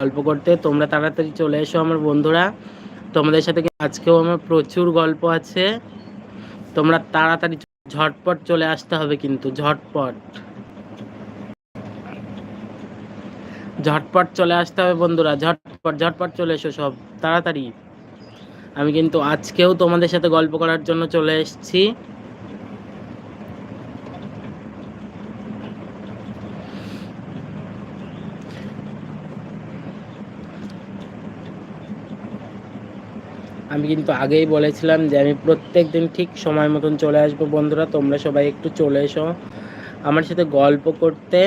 গল্প করতে। তোমরা তাড়াতাড়ি চলে এসো আমার বন্ধুরা। তোমাদের সাথে আজকেও আমার প্রচুর গল্প আছে। তোমরা তাড়াতাড়ি ঝটপট চলে আসতে হবে কিন্তু, ঝটপট। ঝটপট চলে আসতে হবে বন্ধুরা, ঝটপট ঝটপট চলে এসো সব, তাড়াতাড়ি। আমি কিন্তু আজকেও তোমাদের সাথে গল্প করার জন্য চলে এসেছি। আমি কিন্তু আগেই বলেছিলাম যে আমি প্রত্যেক দিন ঠিক সময় মতন চলে আসব। বন্ধুরা, তোমরা সবাই একটু চলে এসো আমার সাথে গল্প করতে।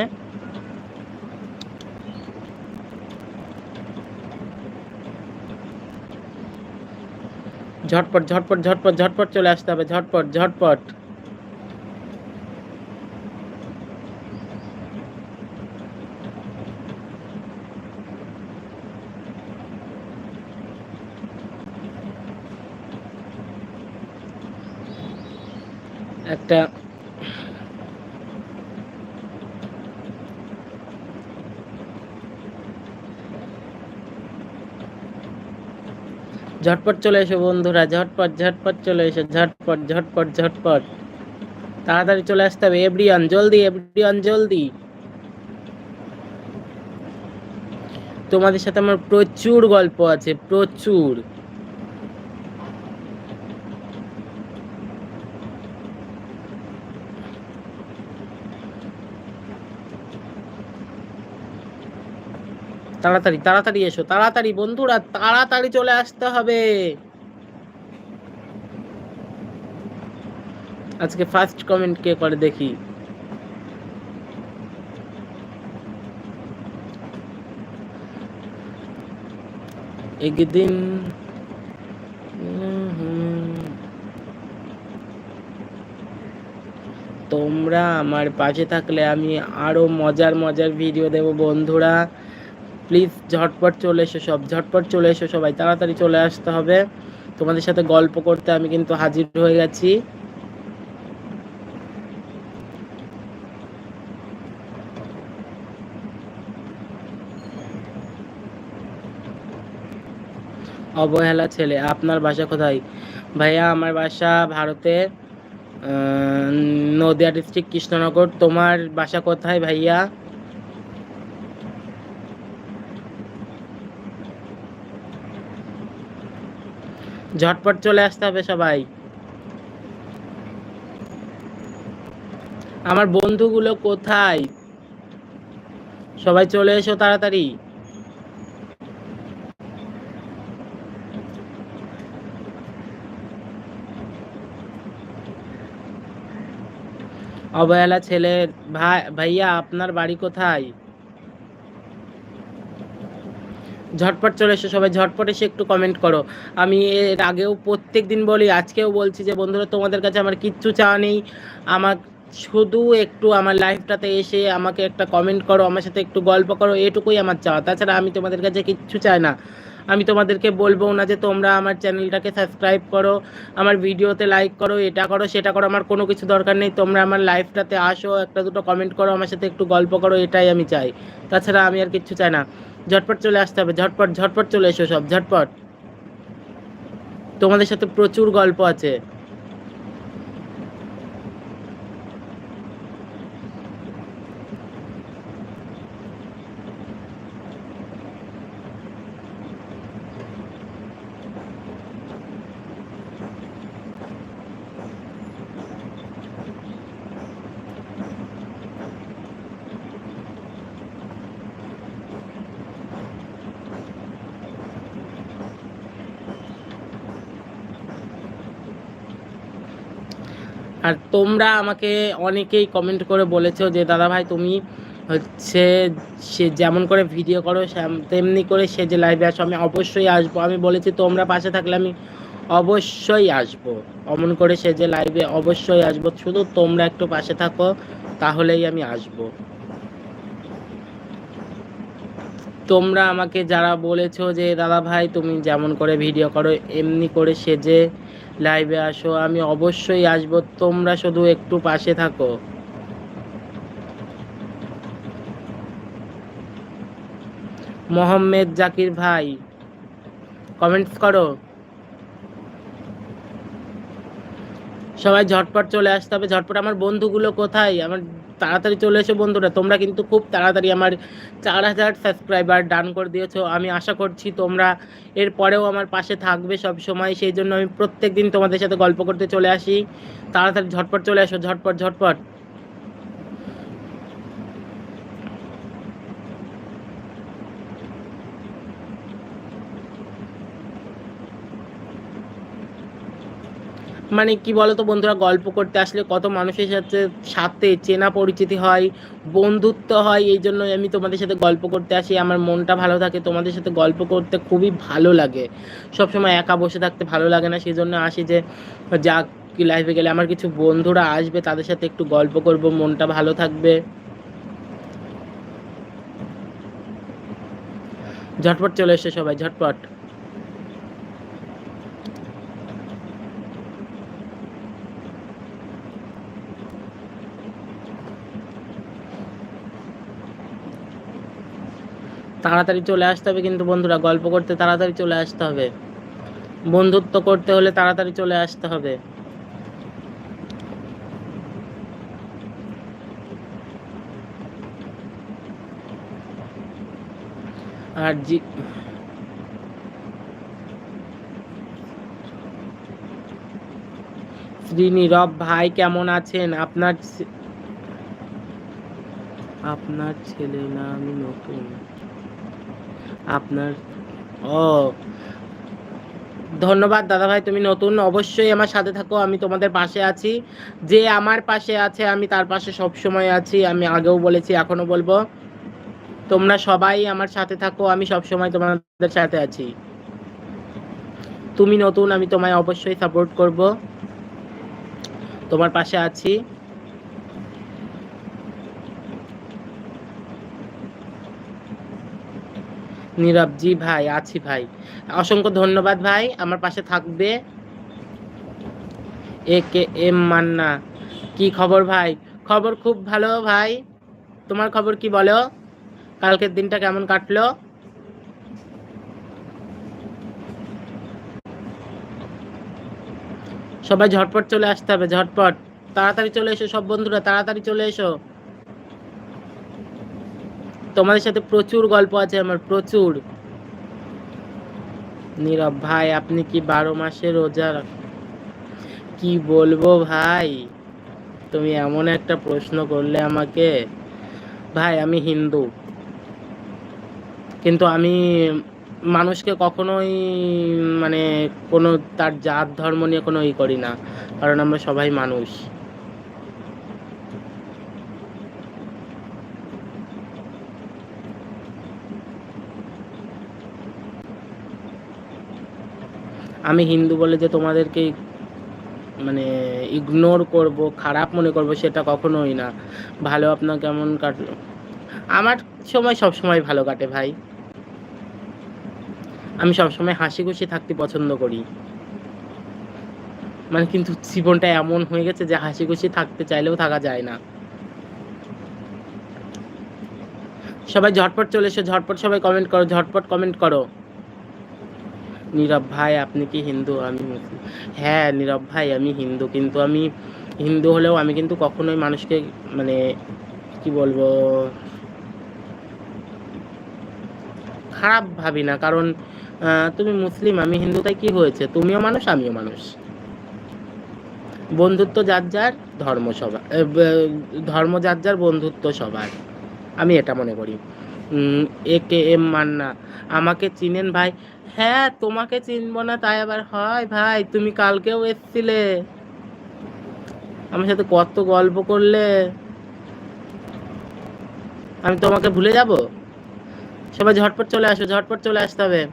ঝটপট ঝটপট ঝটপট ঝটপট চলে আসতে হবে। ঝটপট ঝটপট। একটা ঝটপট চলে এসো বন্ধুরা, ঝটপট ঝটপট চলে এসো, ঝটপট ঝটপট ঝটপট। তাড়াতাড়ি চলে আসতে হবে এভরিওয়ান জলদি এভরিওয়ান জলদি। তোমাদের সাথে আমার প্রচুর গল্প আছে, প্রচুর। তাড়াতাড়ি তাড়াতাড়ি এসো, তাড়াতাড়ি বন্ধুরা, তাড়াতাড়ি চলে আসতে হবে। আজকে ফার্স্ট কমেন্ট কে করে দেখি? একদিন, তোমরা আমার পাশে থাকলে আমি আরও মজার মজার ভিডিও দেব বন্ধুরা। প্লিজ ঝটপট চলে এসো সব, ঝটপট চলে এসো সবাই, তাড়াতাড়ি চলে আসতে হবে। তোমাদের সাথে গল্প করতে আমি কিন্তু হাজির হয়ে গেছি। অবহেলা ছেলে, আপনার বাসা কোথায়? ভাইয়া, আমার বাসা ভারতে নদিয়া ডিস্ট্রিক্ট কৃষ্ণনগর। তোমার বাসা কোথায় ভাইয়া? ঝটপট চলে আসতে হবে সবাই। আমার বন্ধুগুলো কোথায়? সবাই চলে এসো তাড়াতাড়ি। অবহেলা ছেলে ভাই, ভাইয়া, আপনার বাড়ি কোথায়? ঝটপট চলে এসো, সবাই ঝটপট এসে একটু কমেন্ট করো। আমি এর আগেও প্রত্যেক দিন বলি, আজকেও বলছি যে, বন্ধুরা, তোমাদের কাছে আমার কিচ্ছু চাওয়া নেই। আমার শুধু একটু আমার লাইফটাতে এসে আমাকে একটা কমেন্ট করো, আমার সাথে একটু গল্প করো, এটুকুই আমার চাওয়া। তাছাড়া আমি তোমাদের কাছে কিচ্ছু চাই না। আমি তোমাদেরকে বলব না যে, তোমরা আমার চ্যানেলটাকে সাবস্ক্রাইব করো, আমার ভিডিওতে লাইক করো, এটা করো, সেটা করো, আমার কোনো কিছু দরকার নেই। তোমরা আমার লাইফটাতে আসো, একটা দুটো কমেন্ট করো, আমার সাথে একটু গল্প করো, এটাই আমি চাই। তাছাড়া আমি আর কিচ্ছু চাই না। ঝটপট চলে আসতে হবে, ঝটপট ঝটপট চলে এসো সব, ঝটপট। তোমাদের সাথে প্রচুর গল্প আছে। আর তোমরা আমাকে অনেকেই কমেন্ট করে বলেছ যে দাদা ভাই তুমি হচ্ছে সে যেমন করে ভিডিও করো তেমনি করে সে যে লাইভে আসো, আমি অবশ্যই আসব। আমি বলেছি, তোমরা পাশে থাকলে আমি অবশ্যই আসব। অমন করে সে যে লাইভে অবশ্যই আসব। শুধু তোমরা একটু পাশে থাকো, তাহলেই আমি আসব। তোমরা আমাকে যারা বলেছ যে দাদা ভাই তুমি যেমন করে ভিডিও করো, এমনি করে সেজে লাইভে আসো, আমি অবশ্যই আসব, তোমরা শুধু একটু পাশে থাকো। মোহাম্মেদ জাকির ভাই কমেন্টস করো। সবাই ঝটপট চলে আসতে হবে, ঝটপট, আমার বন্ধুগুলো কোথায়? আমার তাড়াতাড়ি চলে এসো বন্ধুরা। তোমরা কিন্তু খুব তাড়াতাড়ি আমার চার হাজার সাবস্ক্রাইবার ডান করে দিয়েছ। আমি আশা করছি তোমরা এর পরেও আমার পাশে থাকবে সব সময়। সেই জন্য আমি প্রত্যেক দিন তোমাদের সাথে গল্প করতে চলে আসি। তাড়াতাড়ি ঝটপট চলে আসো ঝটপট ঝটপট। মানে কি বলতো বন্ধুরা, গল্প করতে আসলে কত মানুষের সাথে সাথে চেনা পরিচিতি হয়, বন্ধুত্ব হয়, এই জন্য আমি তোমাদের সাথে গল্প করতে আসি। আমার মনটা ভালো থাকে, তোমাদের সাথে গল্প করতে খুবই ভালো লাগে। সবসময় একা বসে থাকতে ভালো লাগে না সেই জন্য আসি যে যা কি লাইফে গেলে আমার কিছু বন্ধুরা আসবে, তাদের সাথে একটু গল্প করব, মনটা ভালো থাকবে। ঝটপট চলে এসে সবাই, ঝটপট। তাড়াতাড়ি চলে আসতে হবে কিন্তু বন্ধুরা, গল্প করতে তাড়াতাড়ি চলে আসতে হবে। বন্ধুত্ব করতে হলে তাড়াতাড়ি চলে আসতে হবে। আর জি শ্রী নীরব ভাই কেমন আছেন? আপনার আপনার ছেলে না আমি নতুন। আপনার ও। ধন্যবাদ দাদা ভাই তুমি নতুন অবশ্যই আমার সাথে থাকো, আমি তোমাদের পাশে আছি। যে আমার পাশে আছে, আমি তার পাশে সব সময় আছি, আমি আগেও বলেছি এখনও বলব। তোমরা সবাই আমার সাথে থাকো, আমি সব সময় তোমাদের সাথে আছি। তুমি নতুন, আমি তোমায় অবশ্যই সাপোর্ট করব। তোমার পাশে আছি। নীরব জি ভাই, আছি ভাই। অসংখ্য ধন্যবাদ ভাই, আমার পাশে থাকবে এ কে এম মান্না। কি খবর ভাই? খবর খুব ভালো ভাই। তোমার খবর কি বলো? কালকের দিনটা কেমন কাটলো? সবাই ঝটপট চলে আসতে হবে, ঝটপট। তাড়াতাড়ি চলে এসো সব বন্ধুরা, তাড়াতাড়ি চলে এসো। তোমাদের সাথে প্রচুর গল্প আছে, আমার প্রচুর। নীরব ভাই, আপনি কি বারো মাসে রোজা কি বলব ভাই? তুমি এমন একটা প্রশ্ন করলে আমাকে। ভাই, আমি হিন্দু। কিন্তু আমি মানুষকে কখনোই মানে কোনো তার জাত ধর্ম নিয়ে কোনো ই করি না। কারণ আমরা সবাই মানুষ। আমি হিন্দু বলে যে তোমাদেরকে মানে ইগনোর করব, খারাপ মনে করব সেটা কখনোই না। ভালো আপনার কেমন কাটলো আমার সময় সব সময় ভালো কাটে ভাই। আমি সবসময় হাসি খুশি থাকতে পছন্দ করি। মানে কিন্তু জীবনটা এমন হয়ে গেছে যে হাসি খুশি থাকতে চাইলেও থাকা যায় না। সবাই ঝটপট চলে এসো, ঝটপট সবাই কমেন্ট করো, ঝটপট কমেন্ট করো। নীরব ভাই, আপনি কি হিন্দু? আমি মুসলিম। হ্যাঁ নীরব ভাই, আমি হিন্দু। কিন্তু আমি হিন্দু হলেও আমি কিন্তু কখনোই মানুষকে মানে কি বলব, খারাপ ভাবি না। কারণ তুমি মুসলিম, আমি হিন্দু, তাই কি হয়েছে? তুমিও মানুষ, আমিও মানুষ। বন্ধুত্ব যার যার, ধর্ম সবার ধর্ম যার যার, বন্ধুত্ব সবার। আমি এটা মনে করি। A K M Manna. আমাকে চিনেন ভাই? হ্যাঁ তোমাকে চিনবো না, তাই আবার হয় ভাই, তুমি কালকেও এসছিলে। আমার সাথে কত গল্প করলে। আমি তোমাকে ভুলে যাব? সবাই ঝটপট চলে আসো, ঝটপট চলে আসতে হবে।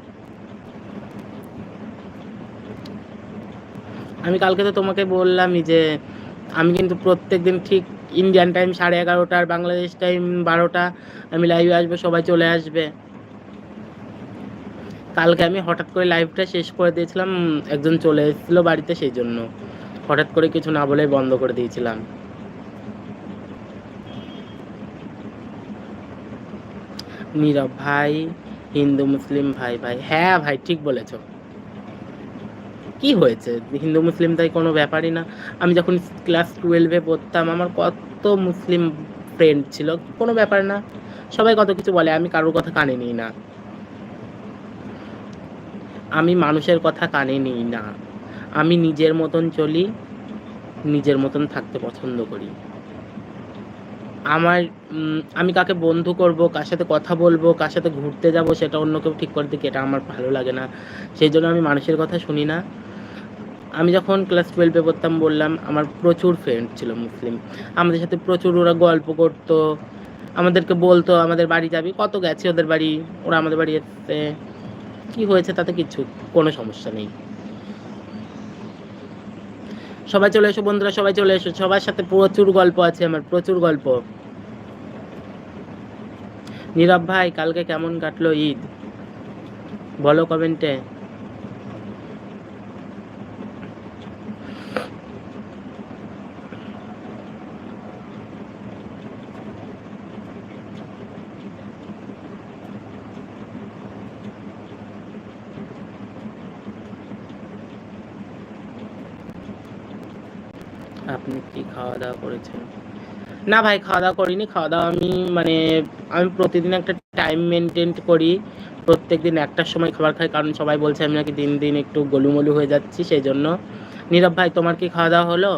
আমি কালকে তো তোমাকে বললামই যে, আমি কিন্তু প্রত্যেক দিন ঠিক ইন্ডিয়ান টাইম সাড়ে এগারোটা আর বাংলাদেশ টাইম বারোটা, আমি লাইভে আসব, সবাই চলে আসবে। কালকে আমি হঠাৎ করে লাইভটা শেষ করে দিয়েছিলাম, একজন চলে এসেছিল বাড়িতে সেই জন্য। হঠাৎ করে কিছু না বলে বন্ধ করে দিয়েছিলাম। নীরব ভাই, হিন্দু, মুসলিম ভাই ভাই। হ্যাঁ ভাই, ঠিক বলেছ। কি হয়েছে? হিন্দু, মুসলিম তাই কোনো ব্যাপারই না। আমি যখন ক্লাস টুয়েলভে পড়তাম, আমার কত মুসলিম ফ্রেন্ড ছিল, কোনো ব্যাপার না। সবাই কত কিছু বলে, আমি কারোর কথা কানে নিই না। আমি মানুষের কথা কানে নিই না। আমি নিজের মতন চলি, নিজের মতন থাকতে পছন্দ করি। আমার আমি কাকে বন্ধু করব, কার সাথে কথা বলব, কার সাথে ঘুরতে যাব, সেটা অন্য কেউ ঠিক করে দিকে, এটা আমার ভালো লাগে না। সেই জন্য আমি মানুষের কথা শুনি না। আমি যখন ক্লাস টুয়েলভে পড়তাম বললাম, আমার প্রচুর ফ্রেন্ড ছিল মুসলিম। আমাদের সাথে প্রচুর ওরা গল্প করতো, আমাদেরকে বলতো, আমাদের বাড়ি যাবি? কত গেছে ওদের বাড়ি? ওরা আমাদের বাড়ি এসছে। কি হয়েছে? তাতে কিছু, কোনো সমস্যা নেই। সবাই চলে এসো বন্ধুরা, সবাই চলে এসো। সবার সাথে প্রচুর গল্প আছে আমার, প্রচুর গল্প। নীরব ভাই, কালকে কেমন কাটলো ঈদ? বলো কমেন্টে আপনি কি করেছেন না ভাই খাওয়া দাওয়া করিনি। খাওয়া দাওয়া আমি মানে আমি প্রতিদিন একটা টাইম মেনটেন করি। প্রত্যেক দিন একটার সময় খাবার খাই, কারণ সবাই বলছে আমি নাকি দিন দিন একটু গলুমলু হয়ে যাচ্ছি সেই জন্য নীরব ভাই, তোমার কি খাওয়া দাওয়া হলো?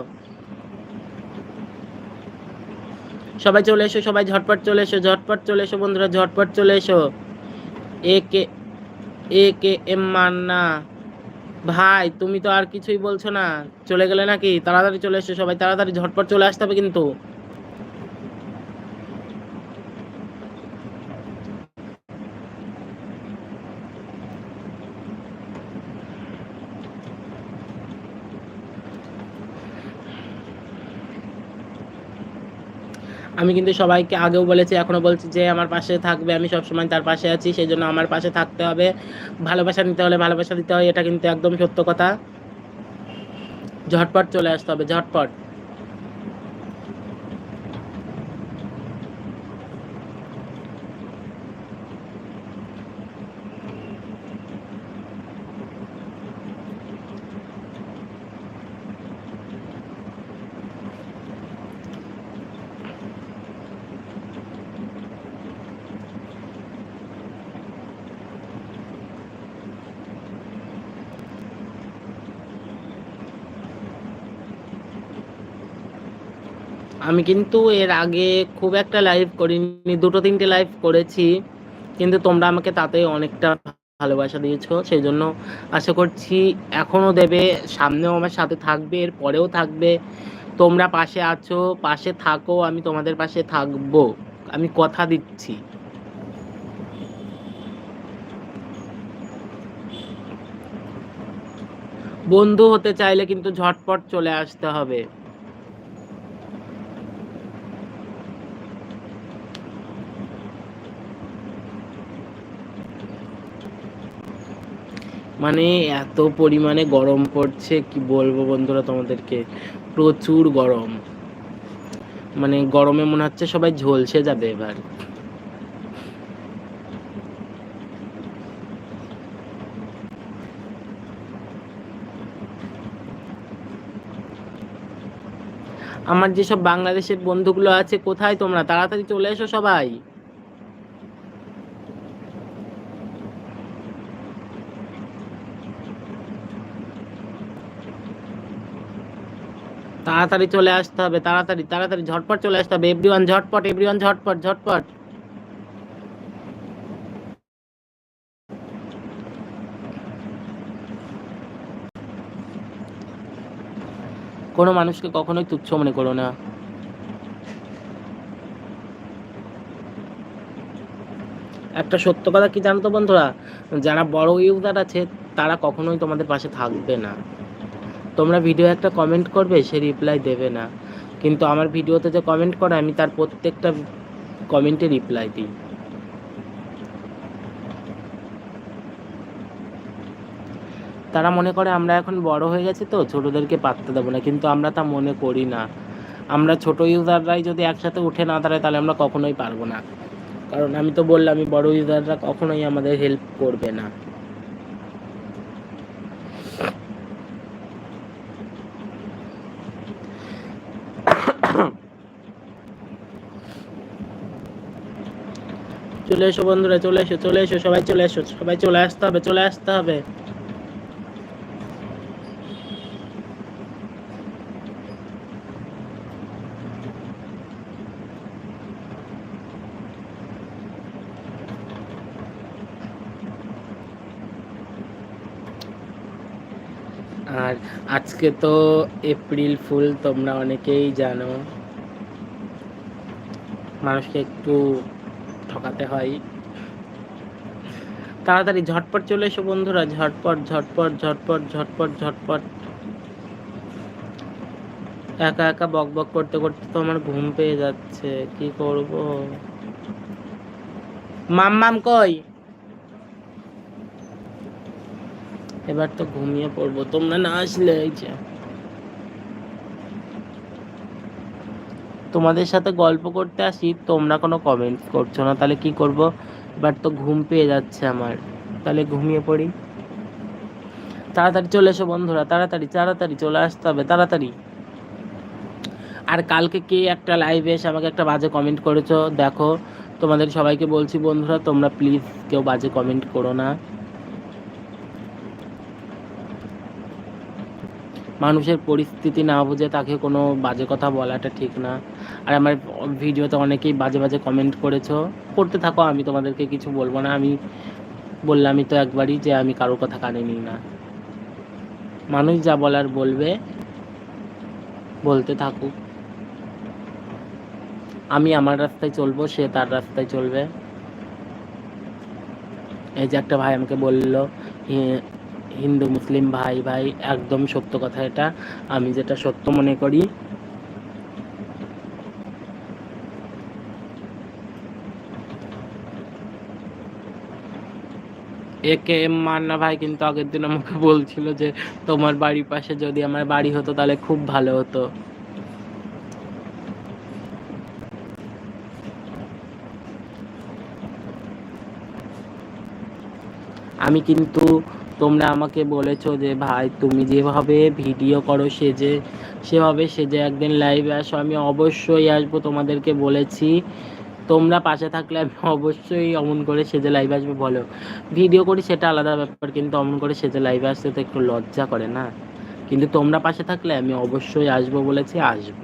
সবাই চলে এসো, সবাই ঝটপট চলে এসো, ঝটপট চলে এসো বন্ধুরা, ঝটপট চলে এসো। A K A K M Manna. ভাই, তুমি তো আর কিছুই বলছো না। চলে গেলে নাকি? তাড়াতাড়ি চলে এসো সবাই, তাড়াতাড়ি, ঝটপট চলে আসতে হবে কিন্তু। আমি কিন্তু সবাইকে আগেও বলেছি, এখনও বলছি যে আমার পাশে থাকবে, আমি সবসময় তার পাশে আছি সেই জন্য আমার পাশে থাকতে হবে। ভালোবাসা নিতে হলে ভালোবাসা দিতে হয়, এটা কিন্তু একদম সত্য কথা। ঝটপট চলে আসতে হবে, ঝটপট। আমি কিন্তু এর আগে খুব একটা লাইভ করিনি। দুটো, তিনটে লাইভ করেছি। কিন্তু তোমরা আমাকে তাতে অনেকটা ভালোবাসা দিয়েছ। সেই জন্য আশা করছি এখনও দেবে, সামনেও আমার সাথে থাকবে, এর পরেও থাকবে। তোমরা পাশে আছো, পাশে থাকো, আমি তোমাদের পাশে থাকব। আমি কথা দিচ্ছি। বন্ধু হতে চাইলে কিন্তু ঝটপট চলে আসতে হবে। মানে এত পরিমাণে গরম পড়ছে, কি বলব বন্ধুরা তোমাদেরকে? প্রচুর গরম। মানে গরমে মনে হচ্ছে সবাই ঝলসে যাবে এবার। আমার যেসব বাংলাদেশের বন্ধুগুলো আছে, কোথায় তোমরা? তাড়াতাড়ি চলে এসো সবাই। তাড়াতাড়ি চলে আসতে হবে, তাড়াতাড়ি তাড়াতাড়ি, ঝটপট চলে আসতে হবে। এভরিওয়ান ঝটপট এভরিওয়ান ঝটপট ঝটপট। কোনো মানুষকে কখনোই তুচ্ছ মনে করো না। একটা সত্য কথা কি জানো তো বন্ধুরা? যারা বড় ইউজার আছে, তারা কখনোই তোমাদের পাশে থাকবে না। তোমরা ভিডিও একটা কমেন্ট করবে, সে রিপ্লাই দেবে না। কিন্তু আমার ভিডিওতে যে কমেন্ট করে, আমি তার প্রত্যেকটা কমেন্টে রিপ্লাই দিই। তারা মনে করে আমরা এখন বড় হয়ে গেছি তো, ছোটদেরকে পাত্তা দেবো না। কিন্তু আমরা তা মনে করি না। আমরা ছোট ইউজাররাই যদি একসাথে উঠে না দাঁড়ায়, তাহলে আমরা কখনোই পারব না। কারণ আমি তো বললাম, আমি বড় ইউজাররা কখনোই আমাদের হেল্প করবে না। চলে এসো বন্ধুরা, চলে এসো চলে এসো, সবাই চলে এসো, সবাই চলে আসতে হবে, চলে আসতে হবে। আর আজকে তো এপ্রিল ফুল, তোমরা অনেকেই জানো। মানুষকে একটু ঠকাতে হয়। তাড়াতাড়ি ঝটপট চলে এসো বন্ধুরা, ঝটপট ঝটপট ঝটপট ঝটপট ঝটপট। একা একা বক বক করতে করতে তো আমার ঘুম পেয়ে যাচ্ছে, কি করব? মাম মাম কই? এবার তো ঘুমিয়ে পড়ব, তোমরা না আসলে এই যে তোমাদের সাথে গল্প করতে আসি, তোমরা কোনো কমেন্ট করছ না, তাহলে কি করব? এবার তো ঘুম পেয়ে যাচ্ছে আমার, তাহলে ঘুমিয়ে পড়ি। তাড়াতাড়ি চলে এসো বন্ধুরা, তাড়াতাড়ি তাড়াতাড়ি চলে আসতে হবে, তাড়াতাড়ি। আর কালকে কে একটা লাইভে এসে আমাকে একটা বাজে কমেন্ট করেছ, দেখো। তোমাদের সবাইকে বলছি বন্ধুরা, তোমরা প্লিজ কেউ বাজে কমেন্ট করো না। মানুষের পরিস্থিতি না বুঝে তাকে কোনো বাজে কথা বলাটা ঠিক না। আর আমার ভিডিওতে অনেকেই বাজে বাজে কমেন্ট করেছ। করতে থাকো, আমি তোমাদেরকে কিছু বলব না। আমি বললামই তো একবারই যে আমি কারোর কথা কানে নিই না। মানুষ যা বলার বলবে, বলতে থাকুক। আমি আমার রাস্তায় চলবো, সে তার রাস্তায় চলবে। এই যে একটা ভাই আমাকে বলল হিন্দু, মুসলিম ভাই ভাই, একদম সত্য কথা এটা। আমি যেটা সত্য মনে করি একে এম মান্না ভাই কিন্তু আগের দিন আমাকে বলছিল যে, তোমার বাড়ির পাশে যদি আমার বাড়ি হতো তাহলে খুব ভালো হতো। আমি কিন্তু, তোমরা আমাকে বলেছ যে, ভাই, তুমি যেভাবে ভিডিও করো, সেজে, সেভাবে সেজে একদিন লাইভে আসো। আমি অবশ্যই আসব, তোমাদেরকে বলেছি। তোমরা পাশে থাকলে আমি অবশ্যই অমন করে সেজে লাইভ আসবে, বলো। ভিডিও করি সেটা আলাদা ব্যাপার, কিন্তু অমন করে সেজে লাইভে আসতে তো একটু লজ্জা করে না? কিন্তু তোমরা পাশে থাকলে আমি অবশ্যই আসব বলেছি, আসব।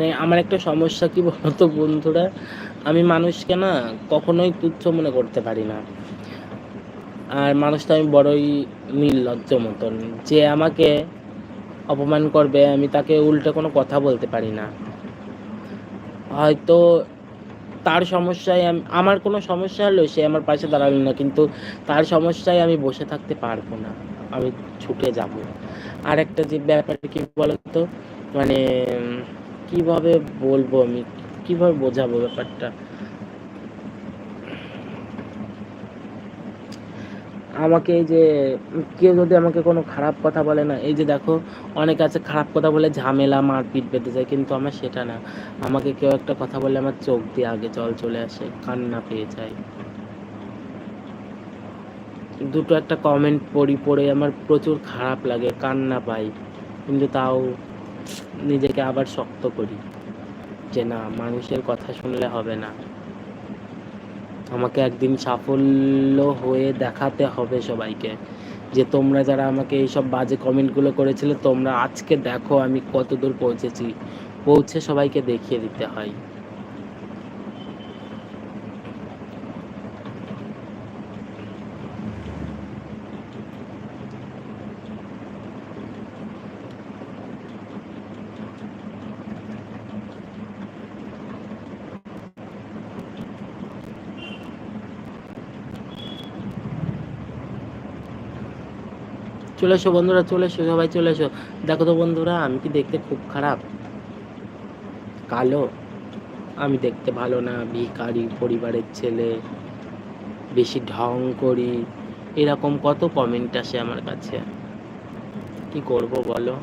মানে আমার একটা সমস্যা কি বলতো বন্ধুরা? আমি মানুষকে না কখনোই তুচ্ছ মনে করতে পারি না। আর মানুষটা আমি বড়ই নির্লজ্জ মতন। যে আমাকে অপমান করবে, আমি তাকে উল্টে কোনো কথা বলতে পারি না। হয়তো তার সমস্যায় আমি, আমার কোনো সমস্যা হলেও সে আমার পাশে দাঁড়াল না, কিন্তু তার সমস্যায় আমি বসে থাকতে পারব না। আমি ছুটে যাব। আর একটা যে ব্যাপার কি বলতো? মানে কীভাবে বলব আমি? কীভাবে বোঝাবো ব্যাপারটা? আমাকে এই যে, কেউ যদি আমাকে কোনো খারাপ কথা বলে না, এই যে দেখো, অনেক আছে খারাপ কথা বলে ঝামেলা, মারপিট বেঁধে যায়, কিন্তু আমার সেটা না। আমাকে কেউ একটা কথা বলে আমার চোখ দিয়ে আগে জল চলে আসে, কান্না পেয়ে যায়। দুটো একটা কমেন্ট পড়ি, পড়ে আমার প্রচুর খারাপ লাগে, কান্না পাই। কিন্তু তাও নিজেকে আবার শক্ত করি যে না, মানুষের কথা শুনলে হবে না। আমাকে একদিন সাফল্য হয়ে দেখাতে হবে সবাইকে যে তোমরা যারা আমাকে এইসব বাজে কমেন্টগুলো করেছিলে, তোমরা আজকে দেখো আমি কতদূর পৌঁছেছি। পৌঁছে সবাইকে দেখিয়ে দিতে হয়। চলে এসো বন্ধুরা, চলে এসো, সবাই চলে এসো। দেখো তো বন্ধুরা, আমি কি দেখতে খুব খারাপ? কালো। আমি দেখতে ভালো না ভিকারি পরিবারের ছেলে। বেশি ঢং করি। এরকম কত কমেন্ট আসে আমার কাছে। কি করব বলো?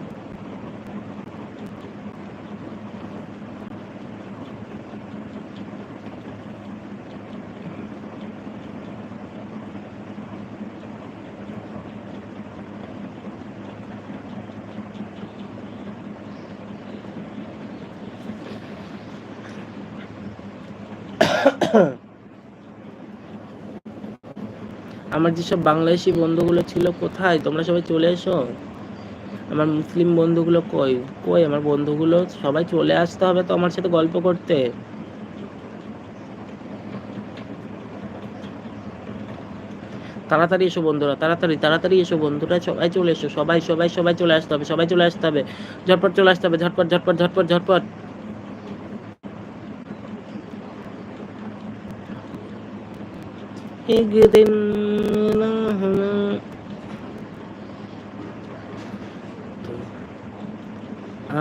আমার যেসব বাংলাদেশি বন্ধুগুলো ছিল কোথায়? তোমরা সবাই চলে এসো। আমার মুসলিম বন্ধুগুলো কই? কই? আমার বন্ধুগুলো সবাই চলে আসতে হবে তো আমার সাথে গল্প করতে। তাড়াতাড়ি এসো বন্ধুরা, তাড়াতাড়ি তাড়াতাড়ি এসো বন্ধুরা, সবাই চলে এসো, সবাই সবাই সবাই চলে আসতে হবে, সবাই চলে আসতে হবে। ঝটপট চলে আসতে হবে, ঝটপট ঝটপট ঝটপট ঝটপট।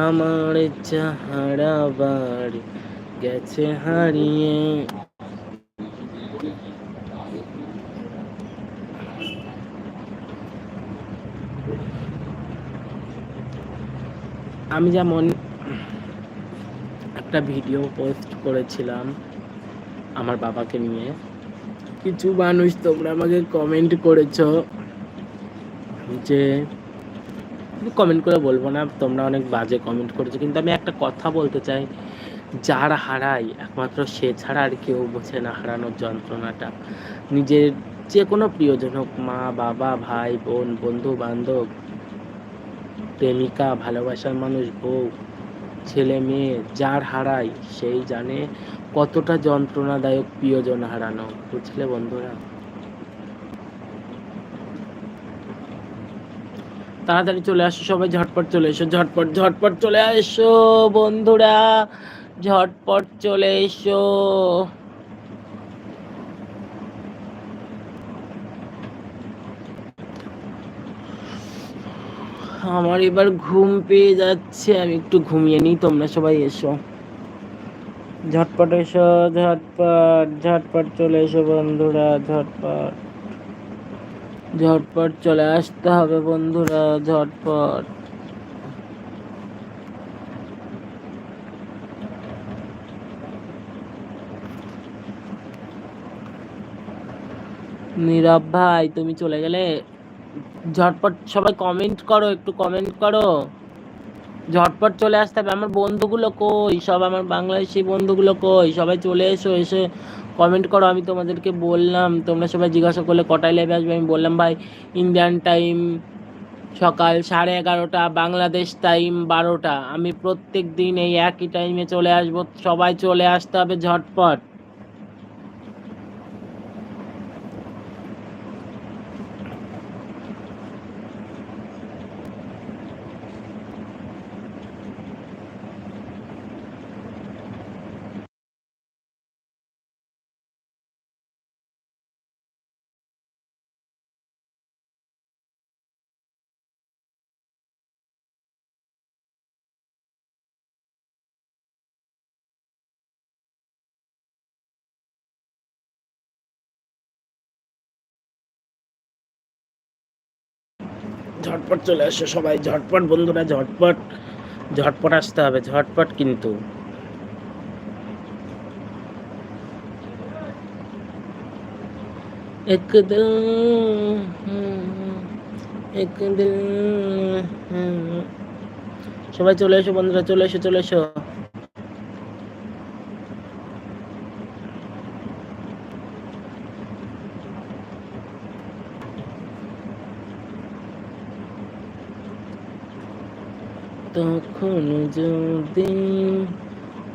আমার চাহারা বাড়ি গেছে হারিয়ে। আমি যেমন একটা ভিডিও পোস্ট করেছিলাম আমার বাবাকে নিয়ে। কিছু মানুষ তোমরা আমাকে কমেন্ট করেছ যে কমেন্ট করে বলব না, তোমরা অনেক বাজে কমেন্ট করেছ, কিন্তু আমি একটা কথা বলতে চাই। যার হারাই একমাত্র সে ছাড়া আর কেউ বোঝে না হারানোর যন্ত্রণাটা। নিজের যে কোনো প্রিয়জন হোক, মা, বাবা, ভাই, বোন, বন্ধু, বান্ধব, প্রেমিকা, ভালোবাসার মানুষ, বউ, ছেলে, মেয়ে, যার হারাই সেই জানে কতটা যন্ত্রণাদায়ক প্রিয়জন হারানো, বুঝলে বন্ধুরা? তাড়াতাড়ি চলে আসো সবাই, ঝটপট চলে এসো, ঝটপট ঝটপট চলে এসো বন্ধুরা, ঝটপট চলে এসো। আমার এবার ঘুম পেয়ে যাচ্ছে, আমি একটু ঘুমিয়ে নিই, তোমরা সবাই এসো। ঝটপট এসো, ঝটপট ঝটপট চলে এসো বন্ধুরা, ঝটপট। ঝটপট চলে আসতে হবে বন্ধুরা, ঝটপট। নীরব ভাই, তুমি চলে গেলে? ঝটপট সবাই কমেন্ট করো, একটু কমেন্ট করো। ঝটপট চলে আসতে হবে। আমার বন্ধুগুলো কই? সব আমার বাংলাদেশি বন্ধুগুলো কই? সবাই চলে এসো, এসে কমেন্ট করো। আমি তোমাদেরকে বললাম, তোমরা সবাই জিজ্ঞাসা করলে কটায় লেবে আসবে? আমি বললাম, ভাই ইন্ডিয়ান টাইম সকাল সাড়ে এগারোটা, বাংলাদেশ টাইম বারোটা। আমি প্রত্যেক দিন এই একই টাইমে চলে আসব। সবাই চলে আসতে হবে ঝটপট। ঝটপট চলে আসো সবাই, ঝটপট বন্ধুরা, ঝটপট ঝটপট আসতে হবে, ঝটপট কিন্তু। সবাই চলে এসো বন্ধুরা, চলে এসো চলে এসো। তখন যদি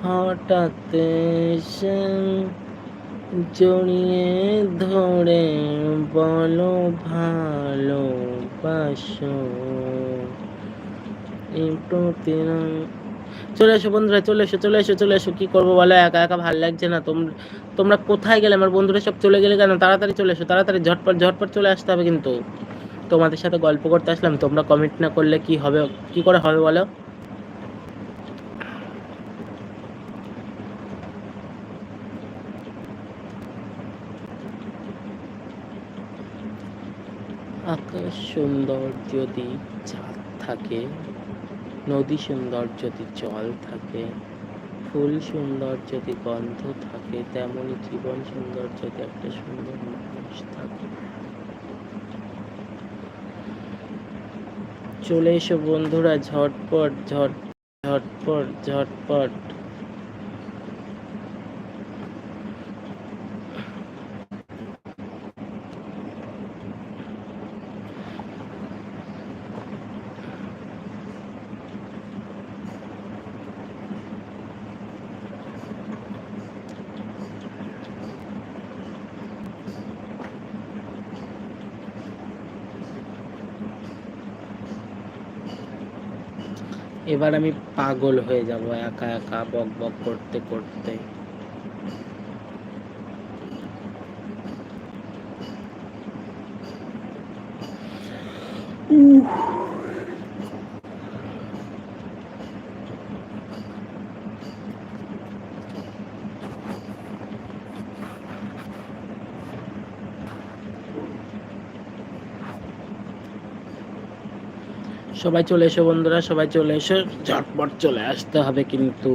হঠাৎ এসে জড়িয়ে ধরে বলো এই প্রতিরা চলে এসো বন্ধুরা, চলে এসো চলে এসো চলে এসো। কি করব বলো? একা একা ভালো লাগছে না। তোমরা তোমরা কোথায় গেলে? আমার বন্ধুরা সব চলে গেলে কেন? তাড়াতাড়ি চলে এসো, তাড়াতাড়ি, ঝটপট ঝটপট চলে আসতে হবে কিন্তু। তোমাদের সাথে গল্প করতে আসলাম, তোমরা কমেন্ট না করলে কি হবে, কি করে হবে বলো? আকাশ সুন্দর যদি চাঁদ থাকে, নদী সুন্দর যদি জল থাকে, ফুল সুন্দর যদি গন্ধ থাকে তেমনই জীবন সুন্দর যদি একটা সুন্দর মানুষ থাকে। চলে এসো বন্ধুরা ঝটপট ঝট ঝটপট ঝটপট। এবার আমি পাগল হয়ে যাব একা একা বক বক করতে করতে। সবাই চলে এসো বন্ধুরা, সবাই চলে এসো। ঝটপট চলে আসতে হবে কিন্তু।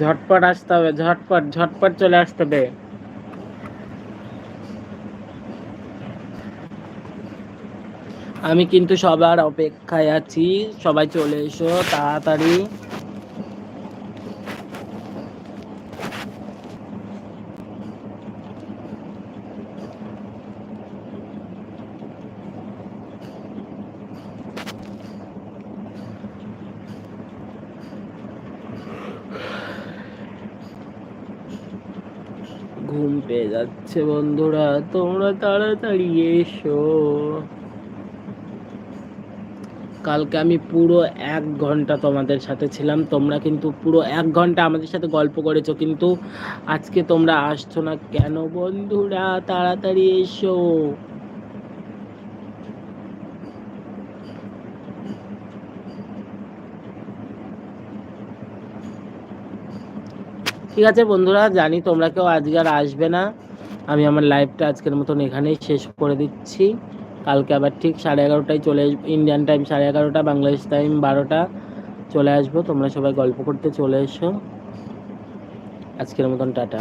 ঝটপট আসতে হবে, ঝটপট ঝটপট চলে আসতে হবে। আমি কিন্তু সবার অপেক্ষায় আছি। সবাই চলে এসো, তাড়াতাড়ি। ঘুম পেয়ে যাচ্ছে বন্ধুরা, তোমরা তাড়াতাড়ি এসো। কালকে আমি পুরো এক ঘণ্টা তোমাদের সাথে ছিলাম, তোমরা কিন্তু পুরো এক ঘণ্টা আমাদের সাথে গল্প করেছ, কিন্তু আজকে তোমরা আসছো না কেন বন্ধুরা? তাড়াতাড়ি এসো। ঠিক আছে বন্ধুরা, জানি তোমরা কেউ আজকে আর আসবে না। আমি আমার লাইফটা আজকের মতন এখানেই শেষ করে দিচ্ছি। কালকে আবার ঠিক সাড়ে এগারোটায় চলে আসব ইন্ডিয়ান টাইম সাড়ে এগারোটা বাংলাদেশ টাইম বারোটা চলে আসব। তোমরা সবাই গল্প করতে চলে এসো। আজকের মতন টাটা।